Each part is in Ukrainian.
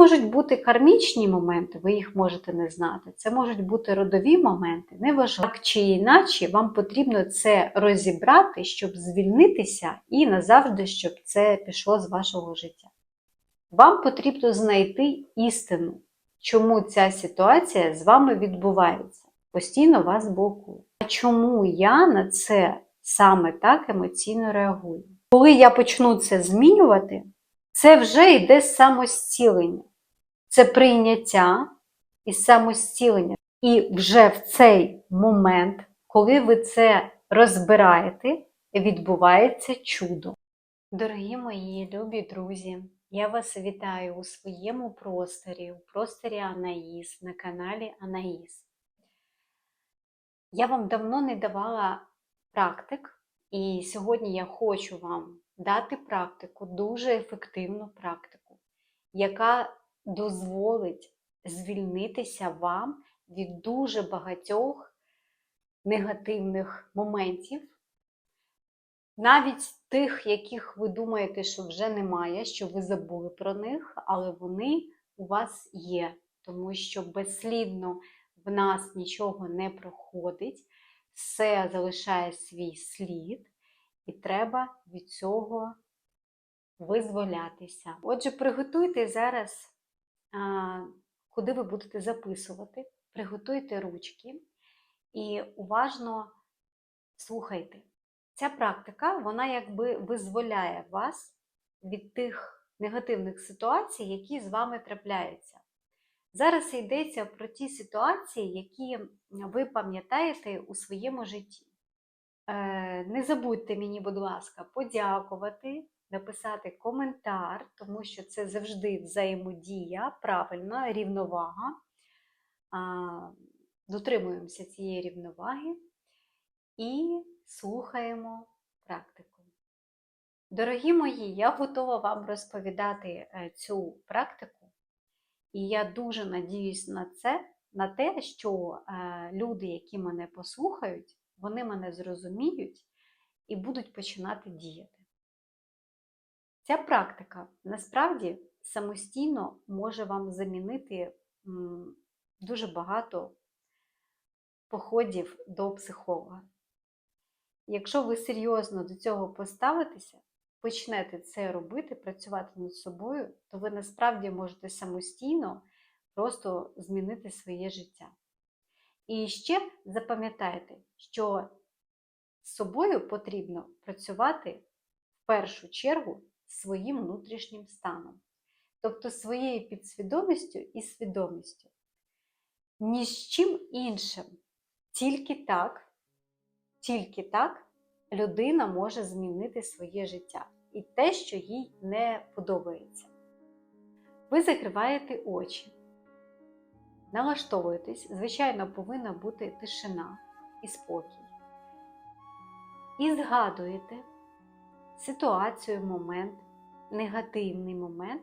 можуть бути кармічні моменти, ви їх можете не знати. Це можуть бути родові моменти, неважливо. Так чи іначе, вам потрібно це розібрати, щоб звільнитися і назавжди, щоб це пішло з вашого життя. Вам потрібно знайти істину, чому ця ситуація з вами відбувається. Постійно вас блокує. А чому я на це саме так емоційно реагую? Коли я почну це змінювати, це вже йде самостілення, це прийняття і самостілення. І вже в цей момент, коли ви це розбираєте, відбувається чудо. Дорогі мої любі друзі, я вас вітаю у своєму просторі, у просторі Анаїс, на каналі Анаїс. Я вам давно не давала практик, і сьогодні я хочу вам дати практику, дуже ефективну практику, яка дозволить звільнитися вам від дуже багатьох негативних моментів, навіть тих, яких ви думаєте, що вже немає, що ви забули про них, але вони у вас є, тому що безслідно в нас нічого не проходить, все залишає свій слід, і треба від цього визволятися. Отже, приготуйте зараз, куди ви будете записувати, приготуйте ручки і уважно слухайте. Ця практика, вона якби визволяє вас від тих негативних ситуацій, які з вами трапляються. Зараз йдеться про ті ситуації, які ви пам'ятаєте у своєму житті. Е, Не забудьте мені, будь ласка, подякувати, написати коментар, тому що це завжди взаємодія, правильна рівновага. Дотримуємося цієї рівноваги і слухаємо практику. Дорогі мої, я готова вам розповідати е, цю практику, і я дуже надіюсь на це, на те, що е, люди, які мене послухають, вони мене зрозуміють і будуть починати діяти. Ця практика насправді самостійно може вам замінити дуже багато походів до психолога. Якщо ви серйозно до цього поставитеся, почнете це робити, працювати над собою, то ви насправді можете самостійно просто змінити своє життя. І ще запам'ятайте, що з собою потрібно працювати в першу чергу своїм внутрішнім станом, тобто своєю підсвідомістю і свідомістю. Ні з чим іншим. Тільки так, тільки так людина може змінити своє життя і те, що їй не подобається. Ви закриваєте очі, налаштовуєтесь, звичайно, повинна бути тишина і спокій. І згадуєте ситуацію, момент, негативний момент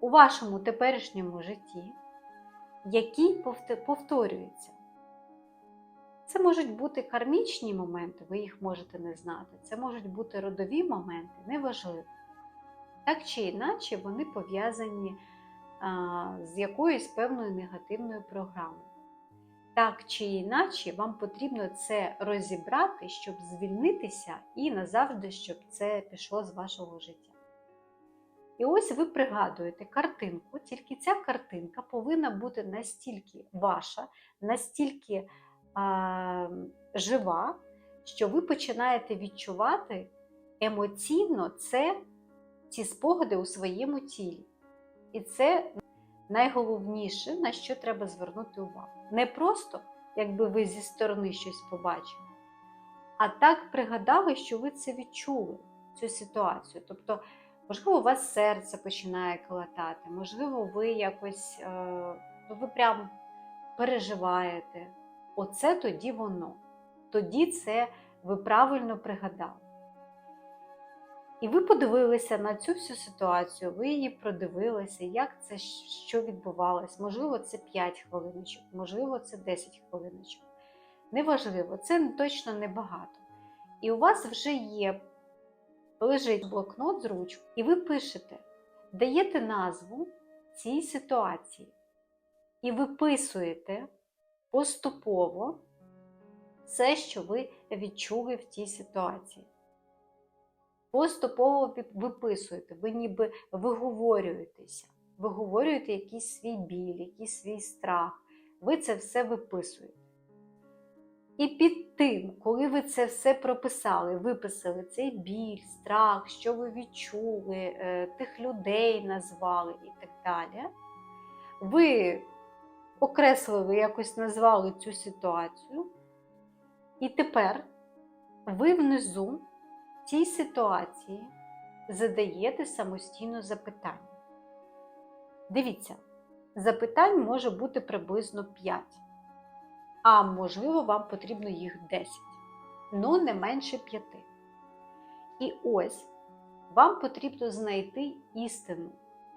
у вашому теперішньому житті, який повторюється. Це можуть бути кармічні моменти, ви їх можете не знати. Це можуть бути родові моменти, неважливо. Так чи іначе, вони пов'язані з якоюсь певною негативною програмою. Так чи іначе, вам потрібно це розібрати, щоб звільнитися і назавжди, щоб це пішло з вашого життя. І ось ви пригадуєте картинку, тільки ця картинка повинна бути настільки ваша, настільки а, жива, що ви починаєте відчувати емоційно це, ці спогади у своєму тілі. І це найголовніше, на що треба звернути увагу. Не просто, якби ви зі сторони щось побачили, а так пригадали, що ви це відчули, цю ситуацію. Тобто, можливо, у вас серце починає калатати, можливо, ви якось ну, ви прям переживаєте. Оце тоді воно. Тоді це ви правильно пригадали. І ви подивилися на цю всю ситуацію, ви її продивилися, як це що відбувалось. Можливо, це 5 хвилиночок, можливо, це 10 хвилиночок. Неважливо, це точно небагато. І у вас вже є, лежить блокнот з ручкою, і ви пишете, даєте назву цій ситуації і виписуєте поступово все, що ви відчули в тій ситуації. Поступово виписуєте, ви ніби виговорюєтеся, виговорюєте якийсь свій біль, якийсь свій страх. Ви це все виписуєте. І під тим, коли ви це все прописали, виписали цей біль, страх, що ви відчули, е, тих людей назвали і так далі, ви окреслили, якось назвали цю ситуацію. І тепер ви внизу цій ситуації задаєте самостійно запитання. Дивіться, запитань може бути приблизно 5 а можливо, вам потрібно їх 10, ну не менше 5. І ось вам потрібно знайти істину,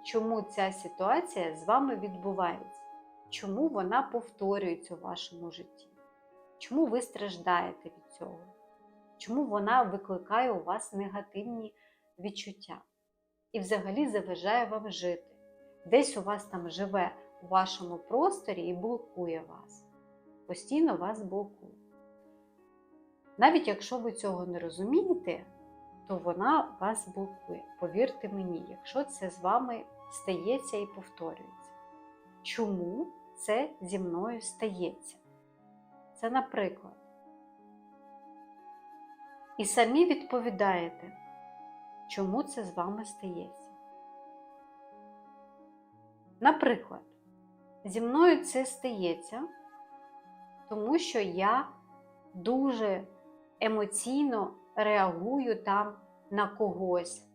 чому ця ситуація з вами відбувається, чому вона повторюється у вашому житті, чому ви страждаєте від цього, чому вона викликає у вас негативні відчуття і взагалі заважає вам жити. Десь у вас там живе у вашому просторі і блокує вас постійно вас блокує. Навіть якщо ви цього не розумієте, то вона вас блокує. Повірте мені, якщо це з вами стається і повторюється. Чому це зі мною стається? Це наприклад. І самі відповідаєте, чому це з вами стається. Наприклад, зі мною це стається тому що я дуже емоційно реагую там на когось.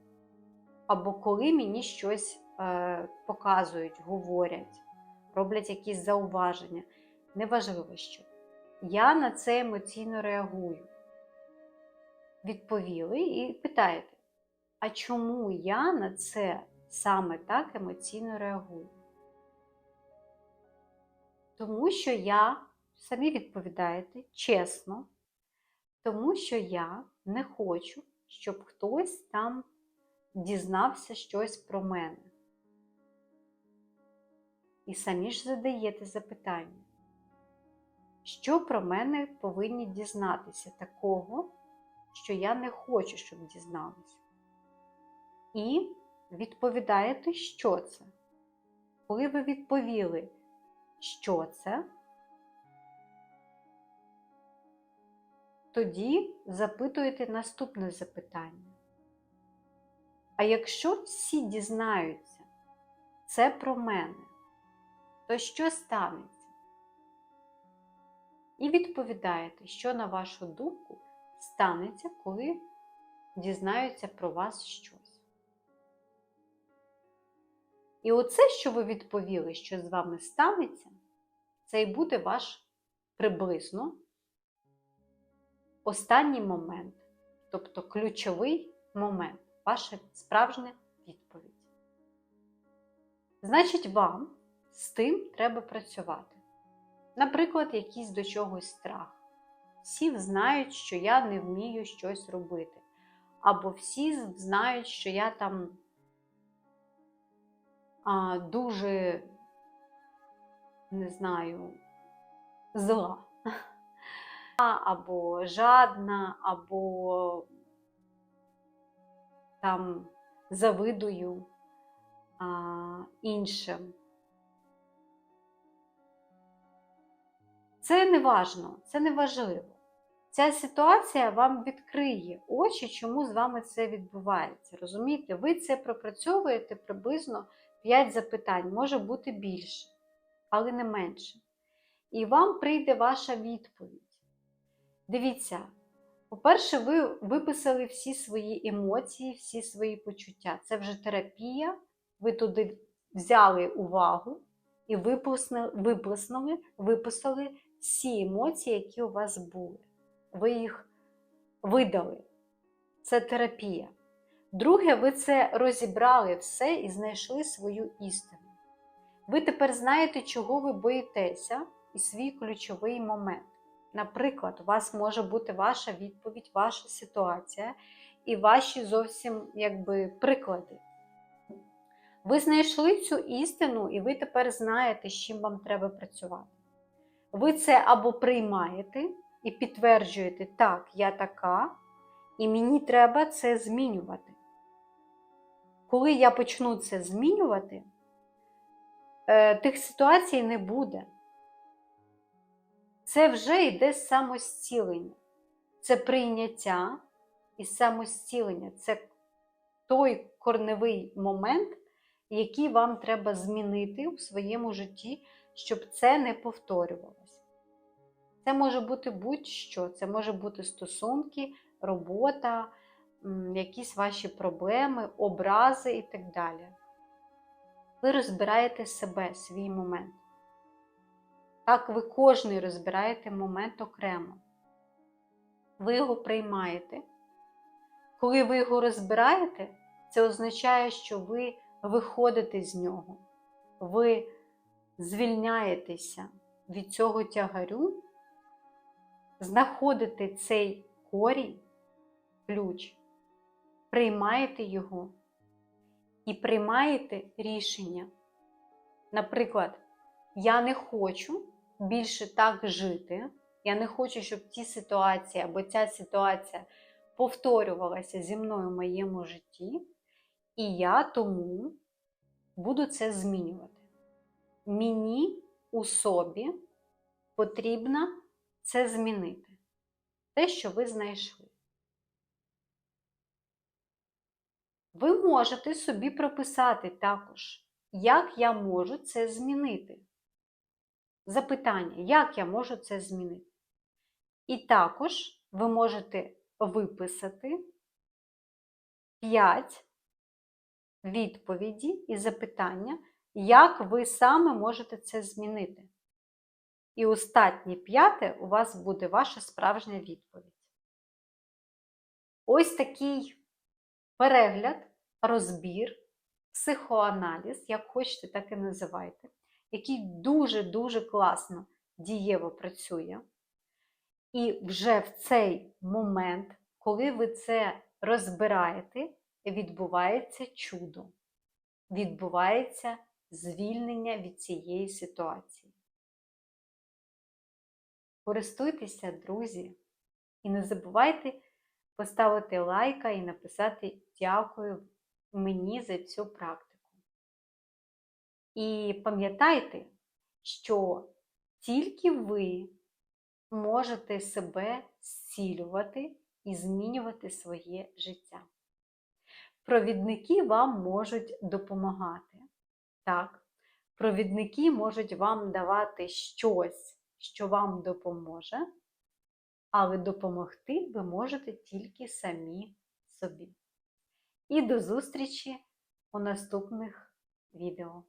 Або коли мені щось е, показують, говорять, роблять якісь зауваження. Неважливо що. Я на це емоційно реагую. Відповіли і питаєте, а чому я на це саме так емоційно реагую? Тому що я самі відповідаєте чесно, тому що я не хочу, щоб хтось там дізнався щось про мене. І самі ж задаєте запитання, що про мене повинні дізнатися такого, що я не хочу, щоб дізналися. І відповідаєте, що це. Коли ви відповіли, що це, тоді запитуєте наступне запитання. А якщо всі дізнаються це про мене, то що станеться? І відповідаєте, що, на вашу думку, станеться, коли дізнаються про вас щось. І оце, що ви відповіли, що з вами станеться, це і буде ваш приблизно останній момент, тобто ключовий момент, ваша справжня відповідь. Значить, вам з тим треба працювати. Наприклад, якийсь до чогось страх. Всі знають, що я не вмію щось робити. Або всі знають, що я там а, дуже, не знаю, зла або жадна, або там завидую а, іншим. Це не важно, це не важливо. Ця ситуація вам відкриє очі, чому з вами це відбувається. Розумієте, ви це пропрацьовуєте приблизно 5 запитань, може бути більше, але не менше. І вам прийде ваша відповідь. Дивіться, по-перше, ви виписали всі свої емоції, всі свої почуття. Це вже терапія. Ви туди взяли увагу і виплеснули, виписали всі емоції, які у вас були. Ви їх видали. Це терапія. Друге, ви це розібрали все і знайшли свою істину. Ви тепер знаєте, чого ви боїтеся, і свій ключовий момент. Наприклад, у вас може бути ваша відповідь, ваша ситуація і ваші зовсім якби, приклади. Ви знайшли цю істину, і ви тепер знаєте, з чим вам треба працювати. Ви це або приймаєте і підтверджуєте, так, я така, і мені треба це змінювати. Коли я почну це змінювати, е, тих ситуацій не буде. Це вже йде самостілення. Це прийняття і самостілення. Це той корневий момент, який вам треба змінити у своєму житті, щоб це не повторювалося. Це може бути будь-що, це може бути стосунки, робота, якісь ваші проблеми, образи і так далі. Ви розбираєте себе, свій момент. Так, ви кожний розбираєте момент окремо. Ви його приймаєте. Коли ви його розбираєте, це означає, що ви виходите з нього, ви звільняєтеся від цього тягарю, знаходите цей корінь, ключ, приймаєте його і приймаєте рішення. Наприклад, я не хочу більше так жити, я не хочу, щоб ті ситуації або ця ситуація повторювалася зі мною в моєму житті, і я тому буду це змінювати. Мені у собі потрібно це змінити. Те, що ви знайшли. Ви можете собі прописати також, як я можу це змінити. Запитання, як я можу це змінити? І також ви можете виписати 5 відповіді і запитання, як ви саме можете це змінити. І останнє п'яте у вас буде ваша справжня відповідь. Ось такий перегляд, розбір, психоаналіз, як хочете, так і називайте, який дуже-дуже класно дієво працює. І вже в цей момент, коли ви це розбираєте, відбувається чудо, відбувається звільнення від цієї ситуації. Користуйтеся, друзі, і не забувайте поставити лайка і написати дякую мені за цю практику. І пам'ятайте, що тільки ви можете себе зцілювати і змінювати своє життя. Провідники вам можуть допомагати. Так, провідники можуть вам давати щось, що вам допоможе, але допомогти ви можете тільки самі собі. І до зустрічі у наступних відео.